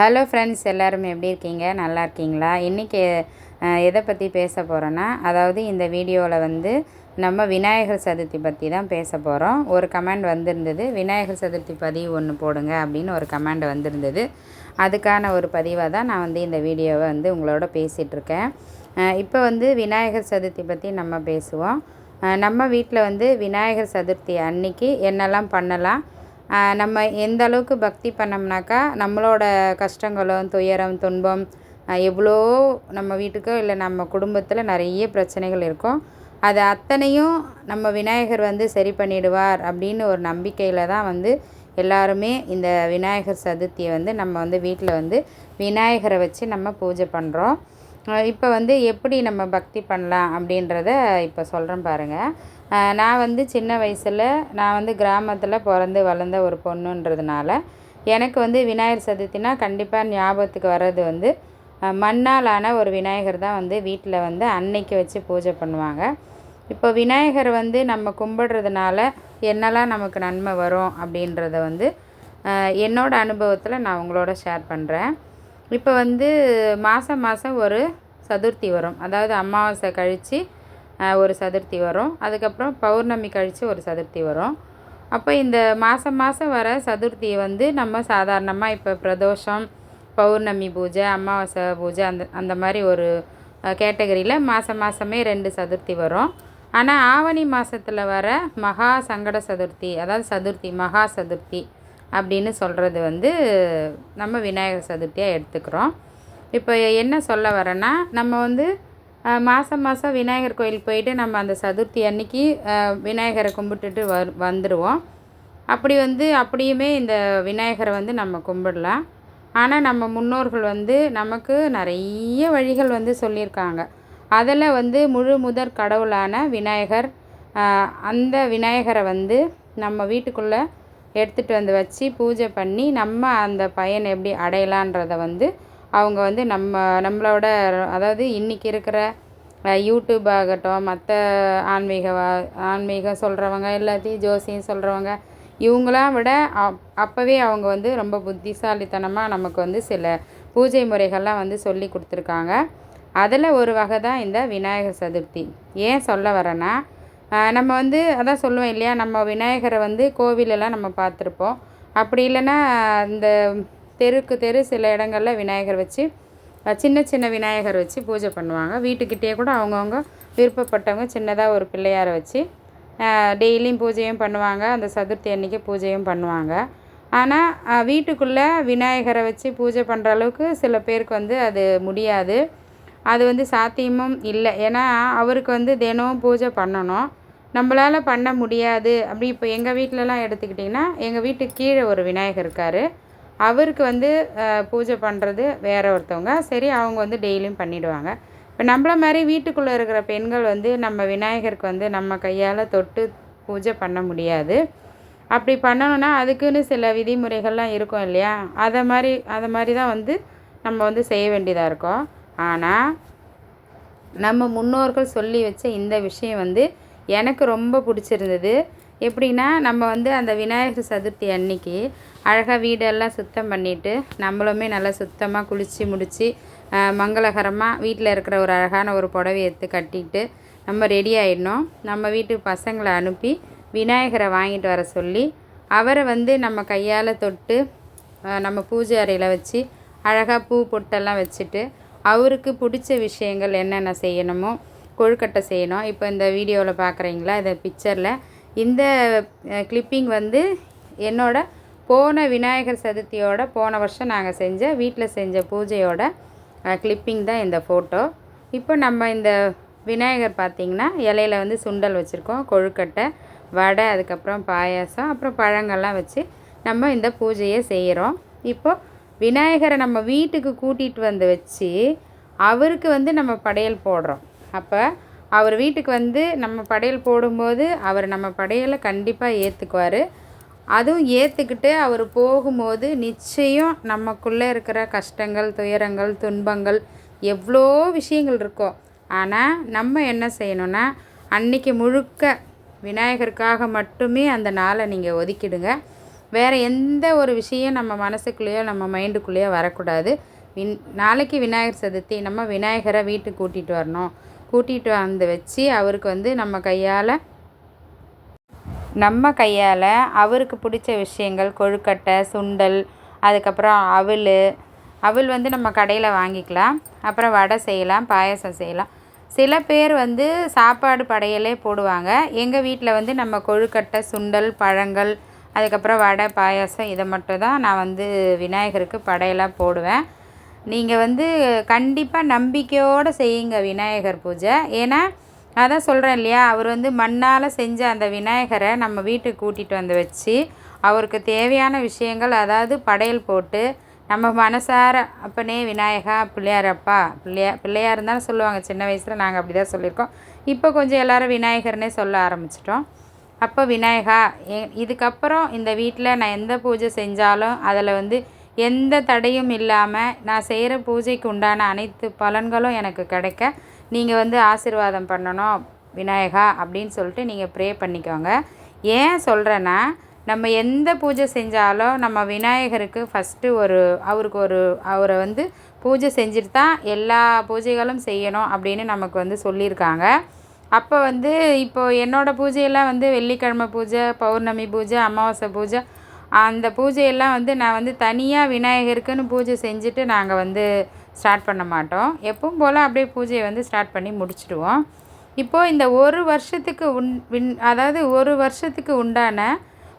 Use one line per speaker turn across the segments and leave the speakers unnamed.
hello friends எல்லோரும் எப்படி இருக்கீங்க நல்லா இருக்கீங்களா இன்றைக்கி எதை பற்றி பேச போகிறோன்னா அதாவது இந்த வீடியோவில் வந்து நம்ம விநாயகர் சதுர்த்தி பற்றி தான் பேச போகிறோம் ஒரு கமெண்ட் வந்திருந்தது விநாயகர் சதுர்த்தி பதிவு ஒன்று போடுங்க அப்படின்னு ஒரு கமெண்ட் வந்திருந்தது அதுக்கான ஒரு பதிவாக தான் நான் வந்து இந்த வீடியோவை வந்து உங்களோட பேசிகிட்ருக்கேன் இப்போ வந்து விநாயகர் சதுர்த்தி பற்றி நம்ம பேசுவோம் நம்ம வீட்டில் வந்து விநாயகர் சதுர்த்தி அன்னைக்கு என்னெல்லாம் பண்ணலாம் நம்ம எந்த அளவுக்கு பக்தி பண்ணோம்னாக்கா நம்மளோட கஷ்டங்களும் துயரம் துன்பம் எவ்வளோ நம்ம வீட்டுக்கோ இல்லை நம்ம குடும்பத்தில் நிறைய பிரச்சனைகள் இருக்கும் அது அத்தனையும் நம்ம விநாயகர் வந்து சரி பண்ணிடுவார் அப்படின்னு ஒரு நம்பிக்கையில் தான் வந்து எல்லாருமே இந்த விநாயகர் சதுர்த்தியை வந்து நம்ம வந்து வீட்டில் வந்து விநாயகரை வச்சு நம்ம பூஜை பண்ணுறோம் இப்போ வந்து எப்படி நம்ம பக்தி பண்ணலாம் அப்படின்றத இப்போ சொல்கிறேன் பாருங்கள் நான் வந்து சின்ன வயசில் நான் வந்து கிராமத்தில் பிறந்து வளர்ந்த ஒரு பொண்ணுன்றதுனால எனக்கு வந்து விநாயகர் சதுர்த்தினா கண்டிப்பாக ஞாபகத்துக்கு வர்றது வந்து மண்ணாலான ஒரு விநாயகர் தான் வந்து வீட்டில் வந்து அன்னைக்கு வச்சு பூஜை பண்ணுவாங்க இப்போ விநாயகர் வந்து நம்ம கும்பிடுறதுனால என்னெல்லாம் நமக்கு நன்மை வரும் அப்படின்றத வந்து என்னோடய அனுபவத்தில் நான் உங்களோட ஷேர் பண்ணுறேன் இப்போ வந்து மாதம் மாதம் ஒரு சதுர்த்தி வரும் அதாவது அமாவாசை கழித்து ஒரு சதுர்த்தி வரும் அதுக்கப்புறம் பௌர்ணமி கழித்து ஒரு சதுர்த்தி வரும் அப்போ இந்த மாதம் மாதம் வர சதுர்த்தியை வந்து நம்ம சாதாரணமாக இப்போ பிரதோஷம் பௌர்ணமி பூஜை அமாவாசை பூஜை அந்த அந்த மாதிரி ஒரு கேட்டகரியில் மாதம் மாதமே ரெண்டு சதுர்த்தி வரும் ஆனால் ஆவணி மாதத்தில் வர மகா சங்கட சதுர்த்தி அதாவது சதுர்த்தி மகா சதுர்த்தி அப்படின்னு சொல்கிறது வந்து நம்ம விநாயகர் சதுர்த்தியாக எடுத்துக்கிறோம் இப்போ என்ன சொல்ல வரேன்னா நம்ம வந்து மாதம் மாதம் விநாயகர் கோயில் போயிட்டு நம்ம அந்த சதுர்த்தி அன்னைக்கு விநாயகரை கும்பிட்டுட்டு வர் வந்துடுவோம் அப்படி வந்து அப்படியுமே இந்த விநாயகரை வந்து நம்ம கும்பிடலாம் ஆனால் நம்ம முன்னோர்கள் வந்து நமக்கு நிறைய வழிகள் வந்து சொல்லியிருக்காங்க அதில் வந்து முழு முதற் கடவுளான விநாயகர் அந்த விநாயகரை வந்து நம்ம வீட்டுக்குள்ளே எடுத்துகிட்டு வந்து வச்சு பூஜை பண்ணி நம்ம அந்த பையனை எப்படி அடையலான்றதை வந்து அவங்க வந்து நம்ம நம்மளோட அதாவது இன்றைக்கி இருக்கிற யூடியூப் ஆகட்டும் மற்ற ஆன்மீக ஆன்மீகம் சொல்கிறவங்க எல்லாத்தையும் ஜோசியம் சொல்கிறவங்க இவங்களாம் விட அப் அப்போவே அவங்க வந்து ரொம்ப புத்திசாலித்தனமாக நமக்கு வந்து சில பூஜை முறைகள்லாம் வந்து சொல்லி கொடுத்துருக்காங்க அதில் ஒரு வகை தான் இந்த விநாயகர் சதுர்த்தி ஏன் சொல்ல வரேன்னா நம்ம வந்து அதான் சொல்லுவோம் இல்லையா நம்ம விநாயகரை வந்து கோவிலெல்லாம் நம்ம பார்த்துருப்போம் அப்படி இல்லைன்னா இந்த தெருக்கு தெரு சில இடங்களில் விநாயகர் வச்சு சின்ன சின்ன விநாயகர் வச்சு பூஜை பண்ணுவாங்க வீட்டுக்கிட்டேயே கூட அவங்கவுங்க விருப்பப்பட்டவங்க சின்னதாக ஒரு பிள்ளையாரை வச்சு டெய்லியும் பூஜையும் பண்ணுவாங்க அந்த சதுர்த்தி அன்னைக்கு பூஜையும் பண்ணுவாங்க ஆனால் வீட்டுக்குள்ளே விநாயகரை வச்சு பூஜை பண்ணுற அளவுக்கு சில பேருக்கு வந்து அது முடியாது அது வந்து சாத்தியமும் இல்லை ஏன்னா அவருக்கு வந்து தினமும் பூஜை பண்ணணும் நம்மளால் பண்ண முடியாது அப்படி இப்போ எங்கள் வீட்டிலலாம் எடுத்துக்கிட்டிங்கன்னா எங்கள் வீட்டுக்கு கீழே ஒரு விநாயகர் இருக்கார் அவருக்கு வந்து பூஜை பண்ணுறது வேற ஒருத்தவங்க சரி அவங்க வந்து டெய்லியும் பண்ணிவிடுவாங்க இப்போ நம்மள மாதிரி வீட்டுக்குள்ளே இருக்கிற பெண்கள் வந்து நம்ம விநாயகருக்கு வந்து நம்ம கையால் தொட்டு பூஜை பண்ண முடியாது அப்படி பண்ணணும்னா அதுக்குன்னு சில விதிமுறைகள்லாம் இருக்கும் இல்லையா அதை மாதிரி அதை மாதிரி தான் வந்து நம்ம வந்து செய்ய வேண்டியதாக இருக்கும் ஆனால் நம்ம முன்னோர்கள் சொல்லி வச்ச இந்த விஷயம் வந்து எனக்கு ரொம்ப பிடிச்சிருந்தது எப்படின்னா நம்ம வந்து அந்த விநாயகர் சதுர்த்தி அன்னைக்கு அழகாக வீடெல்லாம் சுத்தம் பண்ணிவிட்டு நம்மளுமே நல்லா சுத்தமாக குளித்து முடித்து மங்களகரமாக வீட்டில் இருக்கிற ஒரு அழகான ஒரு புடவை எடுத்து கட்டிட்டு நம்ம ரெடி ஆகிடணும் நம்ம வீட்டு பசங்களை அனுப்பி விநாயகரை வாங்கிட்டு வர சொல்லி அவரை வந்து நம்ம கையால் தொட்டு நம்ம பூஜை அறையில் வச்சு அழகாக பூ பொட்டெல்லாம் வச்சுட்டு அவருக்கு பிடிச்ச விஷயங்கள் என்னென்ன செய்யணுமோ கொழுக்கட்டை செய்யணும் இப்போ இந்த வீடியோவில் பார்க்குறீங்களா இந்த பிக்சரில் இந்த கிளிப்பிங் வந்து என்னோடய போன விநாயகர் சதுர்த்தியோட போன வருஷம் நாங்கள் செஞ்ச வீட்டில் செஞ்ச பூஜையோட கிளிப்பிங் தான் இந்த ஃபோட்டோ இப்போ நம்ம இந்த விநாயகர் பார்த்திங்கன்னா இலையில வந்து சுண்டல் வச்சுருக்கோம் கொழுக்கட்டை வடை அதுக்கப்புறம் பாயாசம் அப்புறம் பழங்கள்லாம் வச்சு நம்ம இந்த பூஜையை செய்கிறோம் இப்போது விநாயகரை நம்ம வீட்டுக்கு கூட்டிகிட்டு வந்து வச்சு அவருக்கு வந்து நம்ம படையல் போடுறோம் அப்போ அவர் வீட்டுக்கு வந்து நம்ம படையல் போடும்போது அவர் நம்ம படையலை கண்டிப்பாக ஏற்றுக்குவார் அதுவும் ஏற்றுக்கிட்டு அவர் போகும்போது நிச்சயம் நமக்குள்ளே இருக்கிற கஷ்டங்கள் துயரங்கள் துன்பங்கள் எவ்வளோ விஷயங்கள் இருக்கோ ஆனால் நம்ம என்ன செய்யணும்னா அன்னைக்கு முழுக்க விநாயகருக்காக மட்டுமே அந்த நாளை நீங்கள் ஒதுக்கிடுங்க வேறு எந்த ஒரு விஷயம் நம்ம மனசுக்குள்ளேயோ நம்ம மைண்டுக்குள்ளேயோ வரக்கூடாது வின் நாளைக்கு விநாயகர் சதுர்த்தி நம்ம விநாயகரை வீட்டுக்கு கூட்டிகிட்டு வரணும் கூட்டிகிட்டு வந்து வச்சு அவருக்கு வந்து நம்ம கையால் நம்ம கையால் அவருக்கு பிடிச்ச விஷயங்கள் கொழுக்கட்டை சுண்டல் அதுக்கப்புறம் அவில் அவில் வந்து நம்ம கடையில் வாங்கிக்கலாம் அப்புறம் வடை செய்யலாம் பாயசம் செய்யலாம் சில பேர் வந்து சாப்பாடு படையலே போடுவாங்க எங்கள் வீட்டில் வந்து நம்ம கொழுக்கட்டை சுண்டல் பழங்கள் அதுக்கப்புறம் வடை பாயாசம் இதை மட்டும் தான் நான் வந்து விநாயகருக்கு படையலாக போடுவேன் நீங்கள் வந்து கண்டிப்பாக நம்பிக்கையோடு செய்யுங்க விநாயகர் பூஜை ஏன்னா அதான் சொல்கிறேன் இல்லையா அவர் வந்து மண்ணால் செஞ்ச அந்த விநாயகரை நம்ம வீட்டுக்கு கூட்டிகிட்டு வந்து வச்சு அவருக்கு தேவையான விஷயங்கள் அதாவது படையல் போட்டு நம்ம மனசார அப்பனே விநாயகா பிள்ளையாரப்பா பிள்ளையா பிள்ளையாக இருந்தாலும் சொல்லுவாங்க சின்ன வயசில் நாங்கள் அப்படி தான் சொல்லியிருக்கோம் இப்போ கொஞ்சம் எல்லோரும் விநாயகர்னே சொல்ல ஆரம்பிச்சிட்டோம் அப்போ விநாயகா இதுக்கப்புறம் இந்த வீட்டில் நான் எந்த பூஜை செஞ்சாலும் அதில் வந்து எந்த தடையும் இல்லாமல் நான் செய்கிற பூஜைக்கு உண்டான அனைத்து பலன்களும் எனக்கு கிடைக்க நீங்கள் வந்து ஆசிர்வாதம் பண்ணணும் விநாயகா அப்படின்னு சொல்லிட்டு நீங்கள் ப்ரே பண்ணிக்கோங்க ஏன் சொல்கிறேன்னா நம்ம எந்த பூஜை செஞ்சாலும் நம்ம விநாயகருக்கு ஃபஸ்ட்டு ஒரு அவருக்கு ஒரு அவரை வந்து பூஜை செஞ்சுட்டு தான் எல்லா பூஜைகளும் செய்யணும் அப்படின்னு நமக்கு வந்து சொல்லியிருக்காங்க அப்போ வந்து இப்போது என்னோடய பூஜையெல்லாம் வந்து வெள்ளிக்கிழமை பூஜை பௌர்ணமி பூஜை அமாவாசை பூஜை அந்த பூஜையெல்லாம் வந்து நான் வந்து தனியாக விநாயகருக்குன்னு பூஜை செஞ்சுட்டு நாங்கள் வந்து ஸ்டார்ட் பண்ண மாட்டோம் எப்பவும் போல் அப்படியே பூஜையை வந்து ஸ்டார்ட் பண்ணி முடிச்சுடுவோம் இப்போது இந்த ஒரு வருஷத்துக்கு உண் வின் அதாவது ஒரு வருஷத்துக்கு உண்டான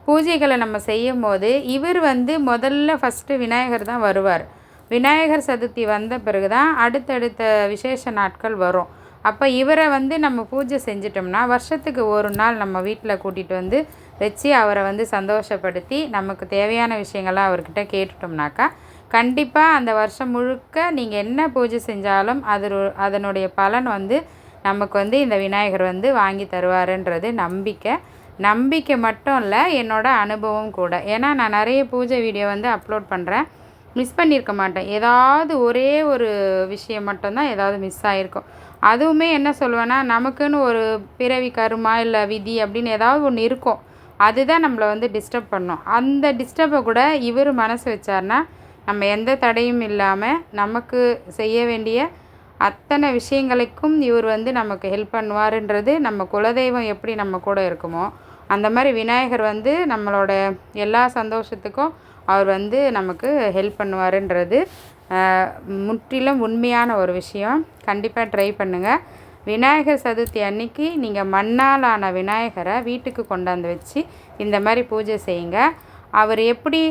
பூஜைகளை நம்ம செய்யும் போது இவர் வந்து முதல்ல ஃபஸ்ட்டு விநாயகர் தான் வருவார் விநாயகர் சதுர்த்தி வந்த பிறகு தான் அடுத்தடுத்த விசேஷ நாட்கள் வரும் அப்போ இவரை வந்து நம்ம பூஜை செஞ்சிட்டோம்னா வருஷத்துக்கு ஒரு நாள் நம்ம வீட்டில் கூட்டிகிட்டு வந்து வச்சு அவரை வந்து சந்தோஷப்படுத்தி நமக்கு தேவையான விஷயங்கள்லாம் அவர்கிட்ட கேட்டுட்டோம்னாக்கா கண்டிப்பாக அந்த வருஷம் முழுக்க நீங்கள் என்ன பூஜை செஞ்சாலும் அது அதனுடைய பலன் வந்து நமக்கு வந்து இந்த விநாயகர் வந்து வாங்கி தருவாருன்றது நம்பிக்கை நம்பிக்கை மட்டும் இல்லை என்னோடய அனுபவம் கூட ஏன்னா நான் நிறைய பூஜை வீடியோ வந்து அப்லோட் பண்ணுறேன் மிஸ் பண்ணியிருக்க மாட்டேன் ஏதாவது ஒரே ஒரு விஷயம் மட்டும்தான் ஏதாவது மிஸ் ஆகிருக்கும் அதுவுமே என்ன சொல்லுவேன்னா நமக்குன்னு ஒரு பிறவி கருமா இல்லை விதி அப்படின்னு ஏதாவது ஒன்று இருக்கும் அதுதான் நம்மளை வந்து டிஸ்டர்ப் பண்ணும் அந்த டிஸ்டர்பை கூட இவர் மனசு வச்சார்னா நம்ம எந்த தடையும் இல்லாமல் நமக்கு செய்ய வேண்டிய அத்தனை விஷயங்களுக்கும் இவர் வந்து நமக்கு ஹெல்ப் பண்ணுவாருன்றது நம்ம குலதெய்வம் எப்படி நம்ம கூட இருக்குமோ அந்த மாதிரி விநாயகர் வந்து நம்மளோட எல்லா சந்தோஷத்துக்கும் அவர் வந்து நமக்கு ஹெல்ப் பண்ணுவாருன்றது முற்றிலும் உண்மையான ஒரு விஷயம் கண்டிப்பாக ட்ரை பண்ணுங்கள் விநாயகர் சதுர்த்தி அன்னைக்கு நீங்கள் மண்ணால் ஆன விநாயகரை வீட்டுக்கு கொண்டாந்து வச்சு இந்த மாதிரி பூஜை செய்யுங்க அவர் எப்படி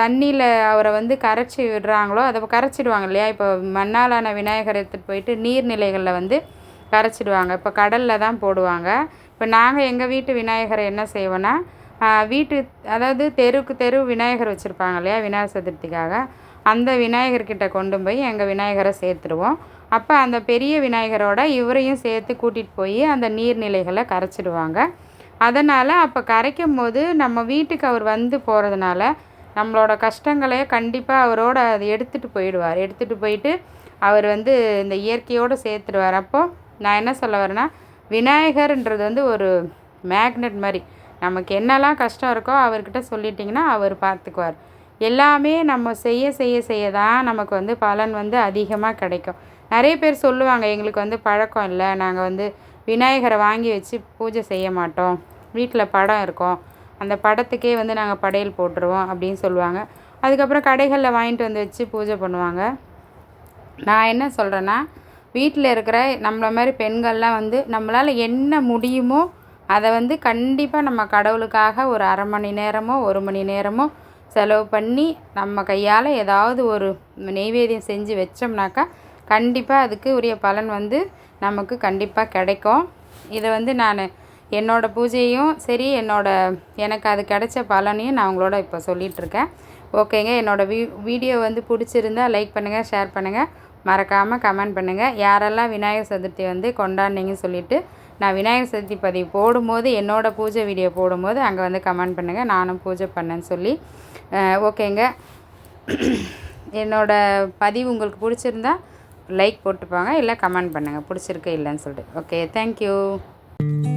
தண்ணியில் அவரை வந்து கரைச்சி விடுறாங்களோ அதை கரைச்சிடுவாங்க இல்லையா இப்போ மண்ணாலான விநாயகர் எடுத்துகிட்டு போயிட்டு நீர்நிலைகளில் வந்து கரைச்சிடுவாங்க இப்போ கடலில் தான் போடுவாங்க இப்போ நாங்கள் எங்கள் வீட்டு விநாயகரை என்ன செய்வோன்னா வீட்டு அதாவது தெருவுக்கு தெரு விநாயகர் வச்சுருப்பாங்க இல்லையா விநாயகர் சதுர்த்திக்காக அந்த விநாயகர்கிட்ட கொண்டு போய் எங்கள் விநாயகரை சேர்த்துடுவோம் அப்போ அந்த பெரிய விநாயகரோட இவரையும் சேர்த்து கூட்டிகிட்டு போய் அந்த நீர்நிலைகளை கரைச்சிடுவாங்க அதனால் அப்போ கரைக்கும் போது நம்ம வீட்டுக்கு அவர் வந்து போகிறதுனால நம்மளோட கஷ்டங்களே கண்டிப்பாக அவரோட அதை எடுத்துகிட்டு போயிடுவார் எடுத்துகிட்டு போயிட்டு அவர் வந்து இந்த இயற்கையோடு சேர்த்துடுவார் அப்போது நான் என்ன சொல்ல வரேன்னா விநாயகர்ன்றது வந்து ஒரு மேக்னெட் மாதிரி நமக்கு என்னெல்லாம் கஷ்டம் இருக்கோ அவர்கிட்ட சொல்லிட்டிங்கன்னா அவர் பார்த்துக்குவார் எல்லாமே நம்ம செய்ய செய்ய செய்ய தான் நமக்கு வந்து பலன் வந்து அதிகமாக கிடைக்கும் நிறைய பேர் சொல்லுவாங்க எங்களுக்கு வந்து பழக்கம் இல்லை நாங்கள் வந்து விநாயகரை வாங்கி வச்சு பூஜை செய்ய மாட்டோம் வீட்டில் படம் இருக்கும் அந்த படத்துக்கே வந்து நாங்கள் படையல் போட்டுருவோம் அப்படின்னு சொல்லுவாங்க அதுக்கப்புறம் கடைகளில் வாங்கிட்டு வந்து வச்சு பூஜை பண்ணுவாங்க நான் என்ன சொல்கிறேன்னா வீட்டில் இருக்கிற நம்மளை மாதிரி பெண்கள்லாம் வந்து நம்மளால் என்ன முடியுமோ அதை வந்து கண்டிப்பாக நம்ம கடவுளுக்காக ஒரு அரை மணி நேரமோ ஒரு மணி நேரமோ செலவு பண்ணி நம்ம கையால் ஏதாவது ஒரு நெய்வேதியம் செஞ்சு வச்சோம்னாக்கா கண்டிப்பாக அதுக்கு உரிய பலன் வந்து நமக்கு கண்டிப்பாக கிடைக்கும் இதை வந்து நான் என்னோடய பூஜையும் சரி என்னோடய எனக்கு அது கிடைச்ச பலனையும் நான் உங்களோட இப்போ சொல்லிகிட்ருக்கேன் ஓகேங்க என்னோடய வீ வீடியோ வந்து பிடிச்சிருந்தா லைக் பண்ணுங்கள் ஷேர் பண்ணுங்கள் மறக்காமல் கமெண்ட் பண்ணுங்கள் யாரெல்லாம் விநாயகர் சதுர்த்தி வந்து கொண்டாடினீங்கன்னு சொல்லிவிட்டு நான் விநாயகர் சதுர்த்தி பதிவு போடும்போது என்னோடய பூஜை வீடியோ போடும்போது அங்கே வந்து கமெண்ட் பண்ணுங்கள் நானும் பூஜை பண்ணேன்னு சொல்லி ஓகேங்க என்னோடய பதிவு உங்களுக்கு பிடிச்சிருந்தா லைக் போட்டுப்பாங்க இல்லை கமெண்ட் பண்ணுங்கள் பிடிச்சிருக்கு இல்லைன்னு சொல்லிட்டு ஓகே தேங்க்யூ